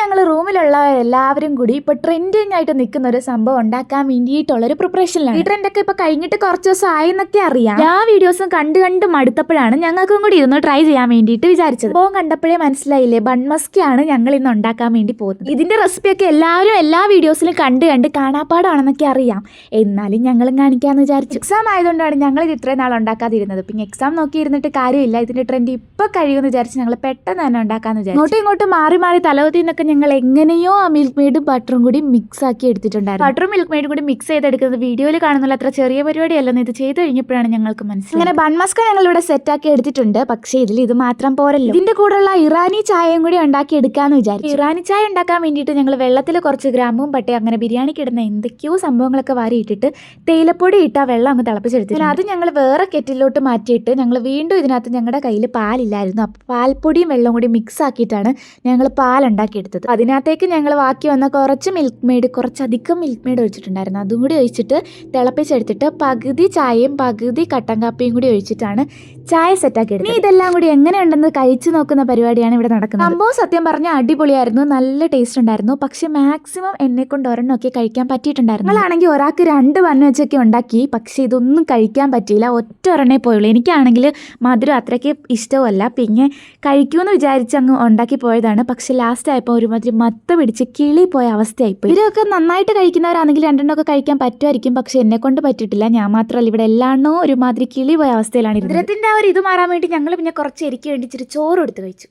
ഞങ്ങൾ റൂമിലുള്ള എല്ലാവരും കൂടി ഇപ്പൊ ട്രെൻഡിങ് ആയിട്ട് നിൽക്കുന്ന ഒരു സംഭവം ഉണ്ടാക്കാൻ വേണ്ടിയിട്ടുള്ള ഒരു പ്രിപ്പറേഷനിലാണ് ഈ ട്രെൻഡൊക്കെ ഇപ്പൊ കഴിഞ്ഞിട്ട് കുറച്ച് ദിവസം ആയെന്നൊക്കെ അറിയാം. ആ വീഡിയോസും കണ്ട് കണ്ട് മടുത്തപ്പോഴാണ് ഞങ്ങൾക്കും കൂടി ഇതൊന്ന് ട്രൈ ചെയ്യാൻ വേണ്ടിയിട്ട് വിചാരിച്ചത്. പോകും കണ്ടപ്പോഴേ മനസ്സിലായില്ലേ ബൺമസ്കിയാണ് ഞങ്ങൾ ഇന്ന് ഉണ്ടാക്കാൻ വേണ്ടി പോകുന്നത്. ഇതിന്റെ റെസിപ്പിയൊക്കെ എല്ലാവരും എല്ലാ വീഡിയോസിലും കണ്ട് കണ്ട് കാണാപ്പാടാണെന്നൊക്കെ അറിയാം. എന്നാലും ഞങ്ങളും കാണിക്കാന്ന് വിചാരിച്ചു. എക്സാം ആയതുകൊണ്ടാണ് ഞങ്ങൾ ഇത് ഇത്രയും നാൾ ഉണ്ടാക്കാതിരുന്നത്. പിന്നെ എക്സാം നോക്കിയിരുന്നിട്ട് കാര്യമില്ല. ഇതിന്റെ ട്രെൻഡ് ഇപ്പൊ കഴിയുമെന്ന് വിചാരിച്ച് ഞങ്ങൾ പെട്ടെന്ന് തന്നെ ഉണ്ടാക്കാന്ന് വിചാരിച്ചു. ഇങ്ങോട്ടും ഇങ്ങോട്ടും മാറി മാറി തലവത്തിൽ നിന്നൊക്കെ ഞങ്ങൾ എങ്ങനെയോ ആ മിൽക്ക് മെയ്ഡും ബട്ടറും കൂടി മിക്സ് ആക്കി എടുത്തിട്ടുണ്ടായിരുന്നു. ബട്ടറും മിൽക്ക് മെയ്ഡും കൂടി മിക്സ് ചെയ്തെടുക്കുന്നത് വീഡിയോയിൽ കാണുന്നില്ല അത്ര ചെറിയ പരിപാടിയല്ലെന്ന് ഇത് ചെയ്ത് കഴിഞ്ഞപ്പോഴാണ് ഞങ്ങൾക്ക് മനസ്സിലായത്. അങ്ങനെ ബൺമസ്ക ഞങ്ങൾ ഇവിടെ സെറ്റ് ആക്കി എടുത്തിട്ടുണ്ട് പക്ഷേ ഇതിൽ ഇത് മാത്രം പോരല്ലോ. ഇതിന്റെ കൂടെയുള്ള ഇറാനി ചായയും കൂടി ഉണ്ടാക്കി എടുക്കാന്ന് വിചാരിച്ചു. ഇറാനി ചായ ഉണ്ടാക്കാൻ വേണ്ടിയിട്ട് ഞങ്ങൾ വെള്ളത്തിൽ കുറച്ച് ഗ്രാമ്പും പട്ടേ അങ്ങനെ ബിരിയാണിക്ക് ഇടുന്ന എന്തൊക്കെയോ സംഭവങ്ങളൊക്കെ വാരി ഇട്ടിട്ട് തേയിലപ്പൊടി ഇട്ട് ആ വെള്ളം അങ്ങ് തിളപ്പിച്ചെടുത്തു അത് ഞങ്ങൾ വേറെ കെറ്റിലോട്ട് മാറ്റിയിട്ട് ഞങ്ങൾ വീണ്ടും ഇതിനകത്ത് ഞങ്ങളുടെ കയ്യിൽ പാലില്ലായിരുന്നു. അപ്പോൾ പാൽപ്പൊടിയും വെള്ളം കൂടി മിക്സ് ആക്കിയിട്ടാണ് ഞങ്ങൾ പാലുണ്ടാക്കിയെടുത്തത്. അതിനകത്തേക്ക് ഞങ്ങൾ ബാക്കി വന്ന കുറച്ച് മിൽക്ക് മെയ്ഡ് കുറച്ചധികം മിൽക്ക് മെയ്ഡ് ഒഴിച്ചിട്ടുണ്ടായിരുന്നു. അതും കൂടി ഒഴിച്ചിട്ട് തിളപ്പിച്ചെടുത്തിട്ട് പകുതി ചായയും പകുതി കട്ടൻ കാപ്പിയും കൂടി ഒഴിച്ചിട്ടാണ് ചായ സെറ്റാക്കി എടുത്തത്. ഇതെല്ലാം കൂടി എങ്ങനെയുണ്ടെന്ന് കഴിച്ചു നോക്കുന്ന പരിപാടിയാണ് ഇവിടെ നടക്കുന്നത്. സംഭവം സത്യം പറഞ്ഞാൽ അടിപൊളിയായിരുന്നു നല്ല ടേസ്റ്റ് ഉണ്ടായിരുന്നു. പക്ഷെ മാക്സിമം എന്നെ കൊണ്ട് ഒരെണ്ണമൊക്കെ കഴിക്കാൻ പറ്റിയിട്ടുണ്ടായിരുന്നു. നിങ്ങളാണെങ്കിൽ ഒരാൾക്ക് രണ്ട് വണ്ണം വെച്ചൊക്കെ ഉണ്ടാക്കി പക്ഷെ ഇതൊന്നും കഴിക്കാൻ പറ്റിയില്ല. ഒറ്റ ഒരെണ്ണേ പോയുള്ളൂ. എനിക്കാണെങ്കിൽ മധുരം അത്രയ്ക്ക് ഇഷ്ടമല്ല പിന്നെ കഴിക്കുമെന്ന് വിചാരിച്ച് അങ്ങ് ഉണ്ടാക്കി പോയതാണ്. പക്ഷെ ലാസ്റ്റ് ആയപ്പോൾ ഒരുമാതിരി മത്ത പിടിച്ച് കിളി പോയ അവസ്ഥയായിപ്പോയി. ഇവരൊക്കെ നന്നായിട്ട് കഴിക്കുന്നവരാണെങ്കിൽ രണ്ടെണ്ണമൊക്കെ കഴിക്കാൻ പറ്റുമായിരിക്കും പക്ഷെ എന്നെ കൊണ്ട് പറ്റിയിട്ടില്ല. ഞാൻ മാത്രമല്ല ഇവിടെ എല്ലാണ്ണോ ഒരുമാതിരി കിളി പോയ അവസ്ഥയിലാണ് ഇത്രത്തിന്റെ ആ ഒരു ഇത് മാറാൻ വേണ്ടി ഞങ്ങൾ പിന്നെ കുറച്ച് എരിക്ക് വേണ്ടി ഇച്ചിരി ചോറ് എടുത്ത് കഴിച്ചു.